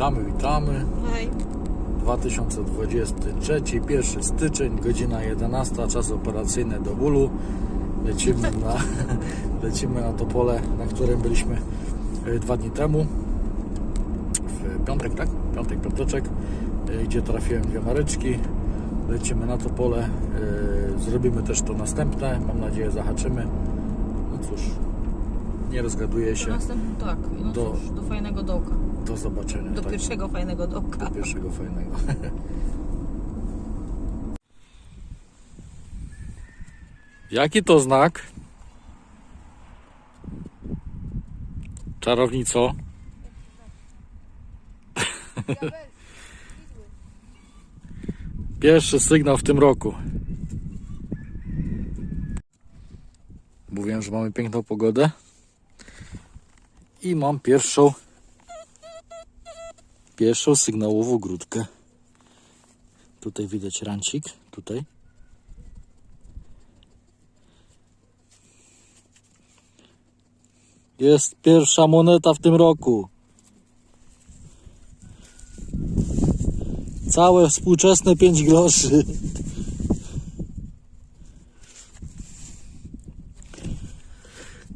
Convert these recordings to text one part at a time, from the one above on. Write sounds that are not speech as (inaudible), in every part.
Witamy, witamy. Hej. 2023, 1 styczeń, godzina 11, czas operacyjny do bólu. Lecimy (laughs) na, lecimy na to pole, na którym byliśmy e, dwa dni temu. W piątek, tak? Piątek, piąteczek, e, gdzie trafiłem dwie mareczki. Lecimy na to pole. e, Zrobimy też to następne. Mam nadzieję, zahaczymy. No cóż, nie rozgaduję Do się. następnego, tak. No Do- cóż, do fajnego dołka. Do zobaczenia. Do tak? pierwszego fajnego dołka. Do pierwszego fajnego. (laughs) Jaki to znak? Czarownico. (laughs) Pierwszy sygnał w tym roku. Mówiłem, że mamy piękną pogodę. I mam pierwszą pierwszą sygnałową grudkę. Tutaj widać rancik, tutaj. Jest pierwsza moneta w tym roku. Całe współczesne 5 groszy.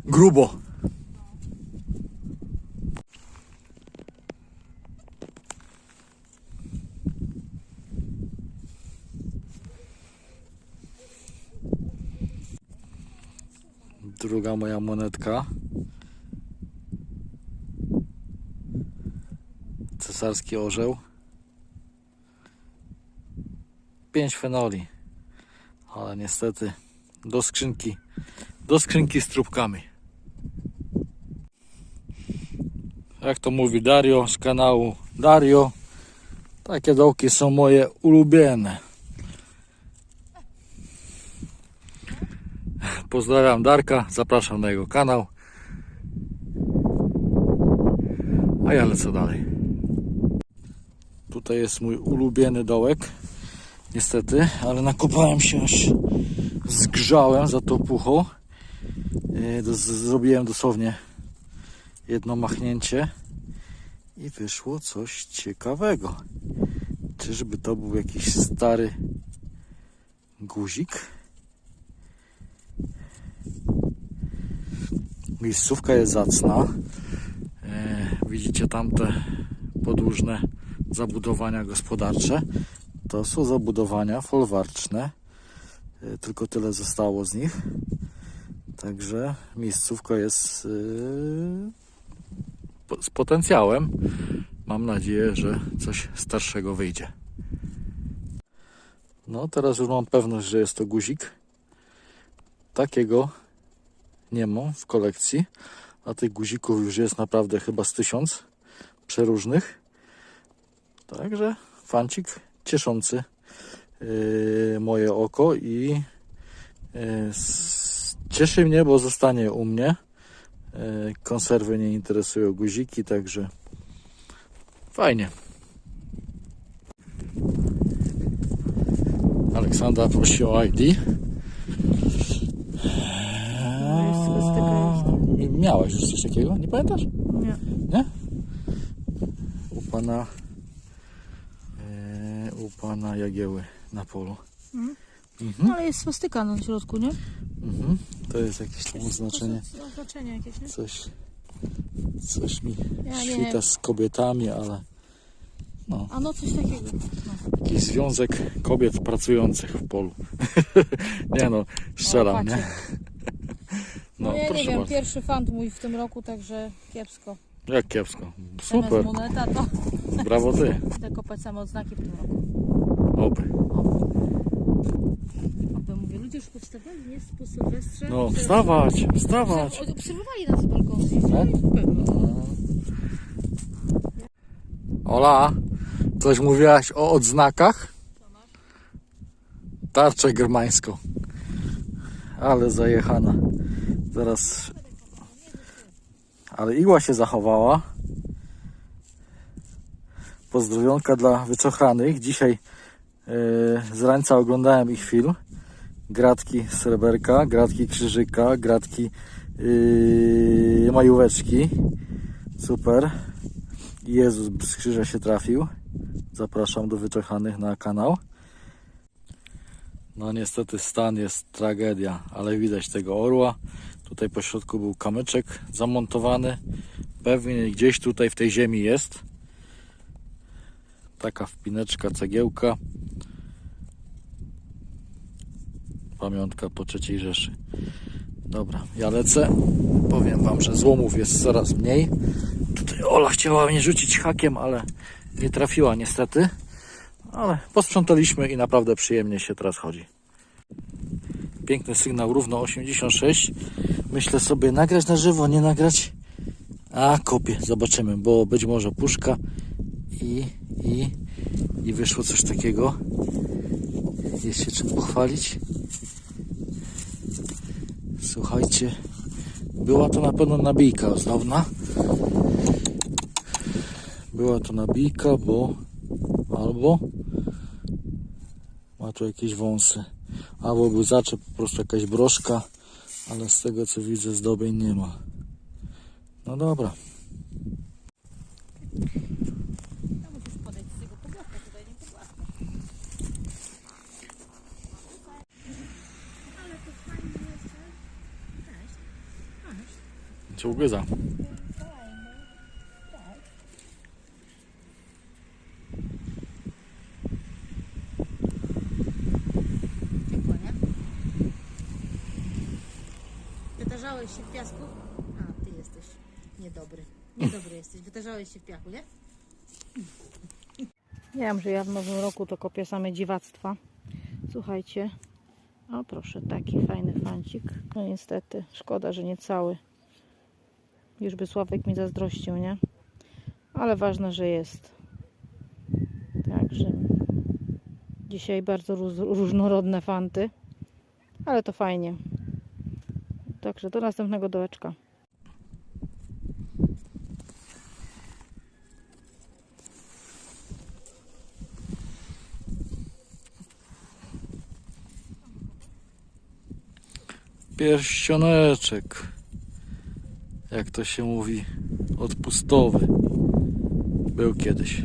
Grubo. Druga moja monetka. Cesarski orzeł. Pięć fenoli. Ale niestety do skrzynki. Do skrzynki z trubkami. Jak to mówi Dario z kanału Dario. Takie dołki są moje ulubione. Pozdrawiam Darka, zapraszam na jego kanał. A ja lecę dalej. Tutaj jest mój ulubiony dołek. Niestety, ale nakopałem się aż zgrzałem za tą puchą. Z- Zrobiłem dosłownie jedno machnięcie i wyszło coś ciekawego. Czyżby to był jakiś stary guzik? Miejscówka jest zacna. E, widzicie tamte podłużne zabudowania gospodarcze. To są zabudowania folwarczne. E, tylko tyle zostało z nich. Także miejscówka jest e, z potencjałem. Mam nadzieję, że coś starszego wyjdzie. No, teraz już mam pewność, że jest to guzik. Takiego nie mam w kolekcji, a tych guzików już jest naprawdę chyba z tysiąc przeróżnych. Także fancik cieszący yy, moje oko i yy, cieszy mnie, bo zostanie u mnie. Yy, konserwy nie interesują guziki, także fajnie. Aleksandra prosi o ID. I Miałeś już coś takiego? Nie pamiętasz? Nie. Nie? U pana e, u pana Jagieły na polu. No ale jest swastyka na środku, nie? Mhm. To jest jakieś tam oznaczenie. Oznaczenie jakieś, nie? Coś, coś mi Ja nie świta wiem. z kobietami, ale no, A no coś takiego. jakiś związek kobiet pracujących w polu. (laughs) nie no, strzelam, nie? No, No, ja nie wiem, bardzo. pierwszy fant mój w tym roku, także kiepsko. Jak kiepsko. Super, moneta to brawo ty. chcę kopać same odznaki w tym roku. Oby. Oby mówię, ludzie już powstawali, nie? Po Sylwestrze. No, wstawać, wstawać. obserw- Obserwowali nas z balkonu. No. Pewno. Ola, coś mówiłaś o odznakach? Tarczę germańską. Ale zajechana. Zaraz. Ale igła się zachowała. Pozdrowionka dla wyczochranych. Dzisiaj yy, z rańca oglądałem ich film. Gratki sreberka, gratki krzyżyka, gratki yy, majóweczki. Super. Jezus z krzyża się trafił. Zapraszam do wyczechanych na kanał. No niestety stan jest tragedia, ale widać tego orła. Tutaj po środku był kamyczek zamontowany. Pewnie gdzieś tutaj w tej ziemi jest. Taka wpineczka, cegiełka. Pamiątka po III Rzeszy. Dobra, ja lecę. Powiem Wam, że złomów jest coraz mniej. Tutaj Ola chciała mnie rzucić hakiem, ale nie trafiła niestety. Ale posprzątaliśmy i naprawdę przyjemnie się teraz chodzi. Piękny sygnał, równo 86. Myślę sobie nagrać na żywo, nie nagrać. A kopię, zobaczymy, bo być może puszka i, i, i wyszło coś takiego. Jest się czym pochwalić. Słuchajcie, była to na pewno nabijka ozdobna. Była to nabijka, bo albo ma tu jakieś wąsy, albo był zaczep, po prostu jakaś broszka, ale z tego co widzę zdobień nie ma. No dobra, No musisz podejść z tego pogłowka, tutaj nie pogłaska. Ale to fajnie jest. Cześć. cię ugryza. Ciepło, nie? Wytarzałeś się w piasku? A, ty jesteś niedobry. Niedobry w piachu, nie? Wiem, że ja w nowym roku to kopię same dziwactwa. Słuchajcie. O proszę, taki fajny fancik. No niestety, szkoda, że nie cały. Już by Sławek mi zazdrościł, nie? Ale ważne, że jest. Także dzisiaj bardzo róż, różnorodne fanty. Ale to fajnie. Także do następnego dołeczka. Pierścioneczek. Jak to się mówi, odpustowy. Był kiedyś.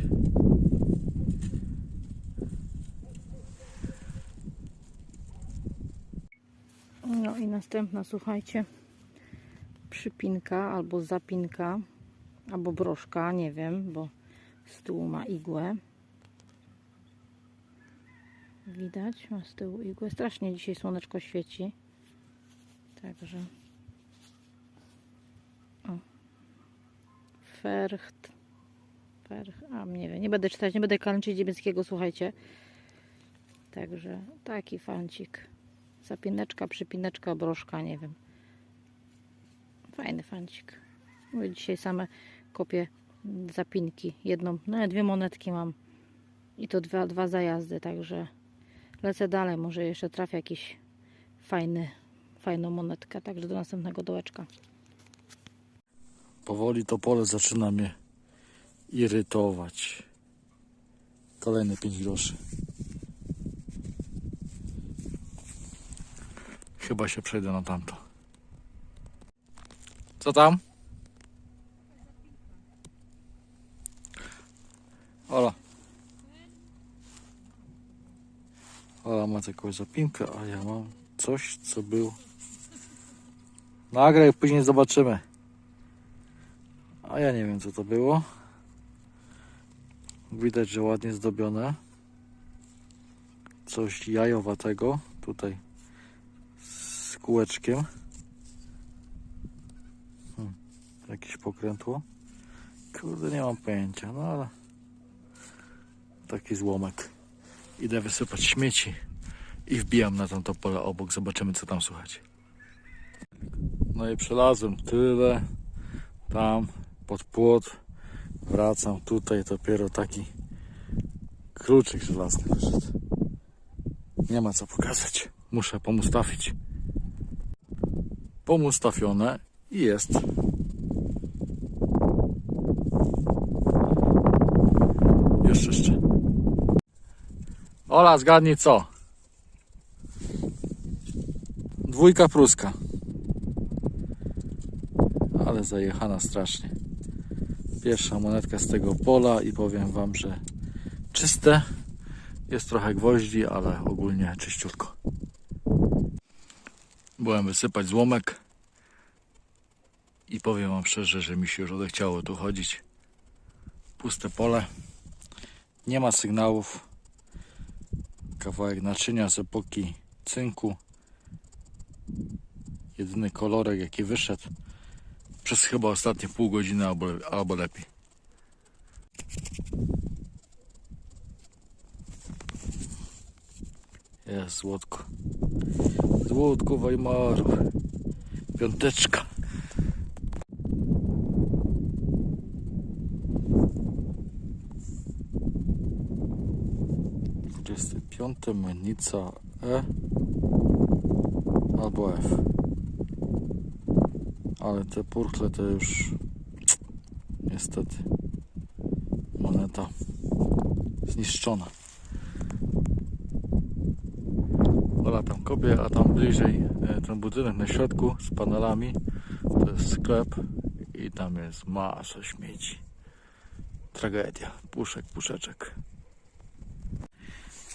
No i następna, słuchajcie, przypinka albo zapinka, albo broszka, nie wiem, bo z tyłu ma igłę. Widać, ma z tyłu igłę. Strasznie dzisiaj słoneczko świeci. Także. O. Fercht. Ferch, a nie wiem, nie będę czytać, nie będę kalęczyć niemieckiego, słuchajcie. Także taki fancik. Zapineczka, przypineczka, broszka, nie wiem. Fajny fancik. Mówię, dzisiaj same kopię zapinki. Jedną, no dwie monetki mam. I to dwa, dwa zajazdy, także lecę dalej. Może jeszcze trafię jakiś fajny, fajną monetkę. Także do następnego dołeczka. Powoli to pole zaczyna mnie irytować. Kolejne 5 groszy. Chyba się przejdę na tamto. Co tam? Ola. Ola ma jakąś zapinkę, a ja mam coś, co był. Nagraj, później zobaczymy. A ja nie wiem co to było. Widać, że ładnie zdobione. Coś jajowatego tutaj z kółeczkiem. Hmm. Jakieś pokrętło. Kurde, nie mam pojęcia, no ale taki złomek. Idę wysypać śmieci i wbijam na tamto pole obok. Zobaczymy co tam słychać. No i przelazłem tyle tam pod płot. Wracam tutaj, dopiero taki kluczyk żelazny wyszedł. Nie ma co pokazać. Muszę pomustawić. Pomustawione i jest. Jeszcze jeszcze. Ola, zgadnij co? Dwójka pruska. Ale zajechana strasznie. Pierwsza monetka z tego pola i powiem Wam, że czyste. Jest trochę gwoździ, ale ogólnie czyściutko. Byłem wysypać złomek i powiem Wam szczerze, że mi się już odechciało tu chodzić. Puste pole. Nie ma sygnałów. Kawałek naczynia z epoki cynku. Jedyny kolorek jaki wyszedł przez chyba ostatnie pół godziny albo, albo lepiej. Jest złotko. Złotko Weimaru. Piąteczka. Dwudziesty piąty mennica E albo F. Ale te purchle to już niestety moneta zniszczona. Ola tam kopie, a tam bliżej e, ten budynek na środku z panelami to jest sklep i tam jest masa śmieci. Tragedia. Puszek, puszeczek.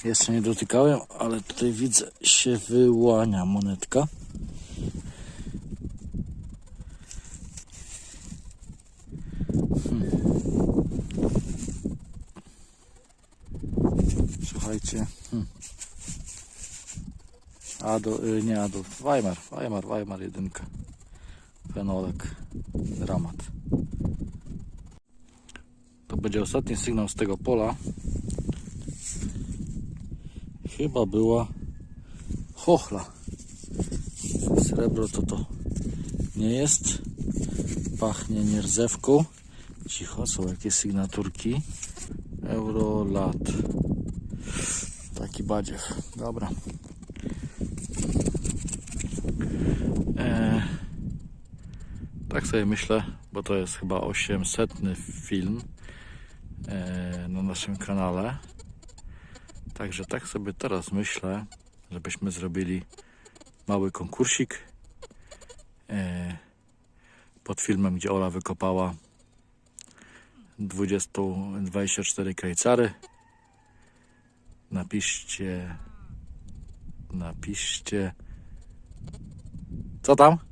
Jeszcze nie dotykałem, ale tutaj widzę się wyłania monetka. Słuchajcie. Hmm. Ado, y, nie Adolf, Weimar, Weimar, Weimar jedynka. Fenolek, dramat. To będzie ostatni sygnał z tego pola. Chyba była chochla. Srebro to to nie jest. Pachnie nierdzewką. Cicho, są jakieś sygnaturki. Eurolat. Taki badziew. Dobra. E, tak sobie myślę, bo to jest chyba 800 film e, na naszym kanale. Także tak sobie teraz myślę, żebyśmy zrobili mały konkursik e, pod filmem, gdzie Ola wykopała 20, 24 krajcary. Napiszcie, napiszcie, co tam?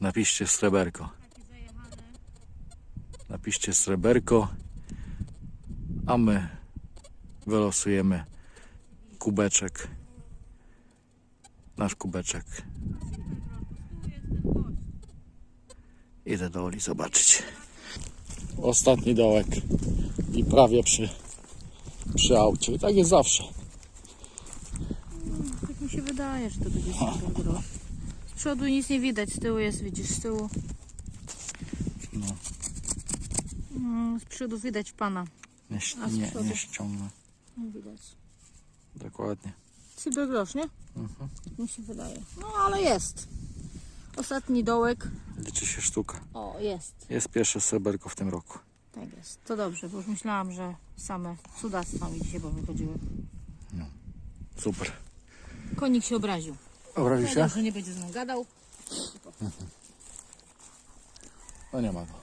Napiszcie sreberko. Napiszcie sreberko, a my wylosujemy kubeczek. Nasz kubeczek. Idę do Oli zobaczyć. Ostatni dołek i prawie przy, przy aucie. I tak jest zawsze. Tak mi się wydaje, że to będzie srebro. Z przodu nic nie widać, z tyłu jest, widzisz, z tyłu. No. Mm, Z przodu widać pana. Nie, A z nie, przodu? nie ściągnę. Nie widać. Dokładnie. Cybergrosz, nie? Mhm. Mi się wydaje. No ale jest. Ostatni dołek. Liczy się sztuka. O, jest. Jest pierwsze sreberko w tym roku. Tak jest. To dobrze, bo już myślałam, że same cudactwa mi dzisiaj wychodziły. Super. Konik się obraził. Obraził się? Że nie będzie z mną gadał. No nie ma go.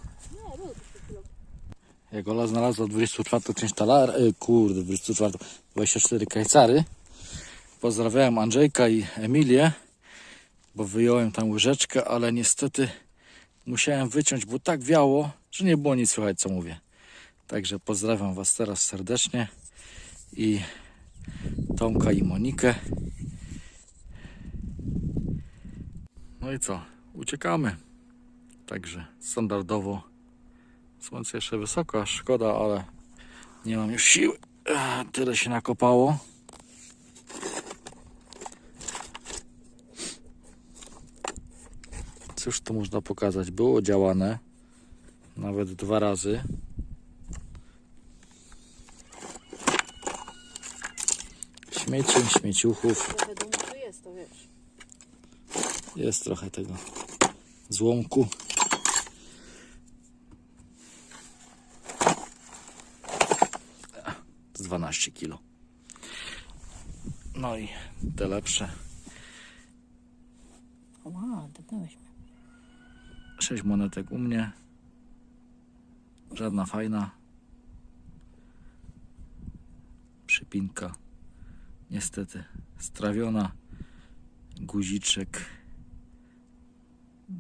Jak Ola znalazła 24 część talar, y, kurde, 24, 24 krajcary. Pozdrawiałem Andrzejka i Emilię, bo wyjąłem tam łyżeczkę, ale niestety musiałem wyciąć, bo tak wiało, że nie było nic słychać, co mówię. Także pozdrawiam Was teraz serdecznie i Tomka i Monikę. No i co? Uciekamy. Także standardowo słońce jeszcze wysoko, szkoda, ale nie mam już siły. Tyle się nakopało. Cóż tu można pokazać? Było działane nawet dwa razy. Śmieci, śmieciuchów. Trochę dumy tu jest, to wiesz. Jest trochę tego złomku. Z 12 kilo. No i te lepsze. Wow, depnąłeś mnie. 6 monetek u mnie, Żadna fajna. Przypinka. Niestety strawiona. Guziczek.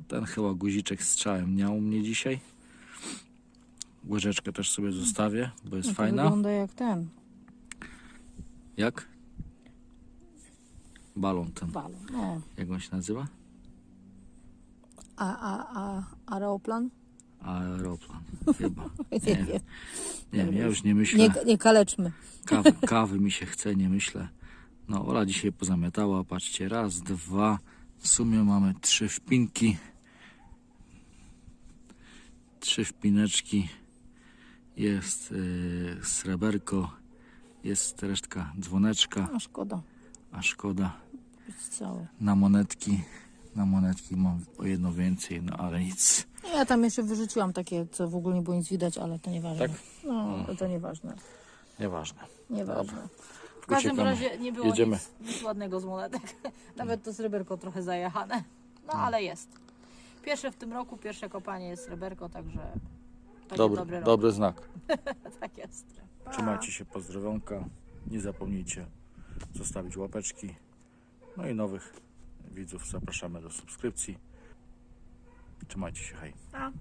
Ten chyba guziczek z czałem miał u mnie dzisiaj. Łyżeczkę też sobie zostawię, bo jest No to fajna. wygląda jak ten Jak? Balon ten. balon. No. Jak on się nazywa? A, a, a aeroplan? Aeroplan. (laughs) Chyba. Nie, Nie, wiem. nie wiem, ja już nie myślę. Nie, nie kaleczmy. Kawy, (laughs) kawy mi się chce, nie myślę. No, Ola dzisiaj pozamiatała. Patrzcie, raz, dwa. W sumie mamy trzy wpinki. Trzy wpineczki. Jest yy, sreberko. Jest resztka dzwoneczka, No szkoda. a szkoda Być całe. na monetki. Na monetki mam o jedno więcej, no ale nic. Ja tam jeszcze wyrzuciłam takie, co w ogóle nie było nic widać, ale to nieważne. Tak? No, to nieważne. Nieważne. Nieważne. W każdym Uciekamy. razie nie było Jedziemy. nic, nic ładnego z monetek. (laughs) Nawet to sreberko trochę zajechane. No ale jest. Pierwsze w tym roku, pierwsze kopanie jest sreberko, także to Dobry, dobry rok. dobry znak. (laughs) Tak jest. Trzymajcie się, pozdrowionka. Nie zapomnijcie zostawić łapeczki. No i nowych widzów zapraszamy do subskrypcji. Trzymajcie się, hej. A.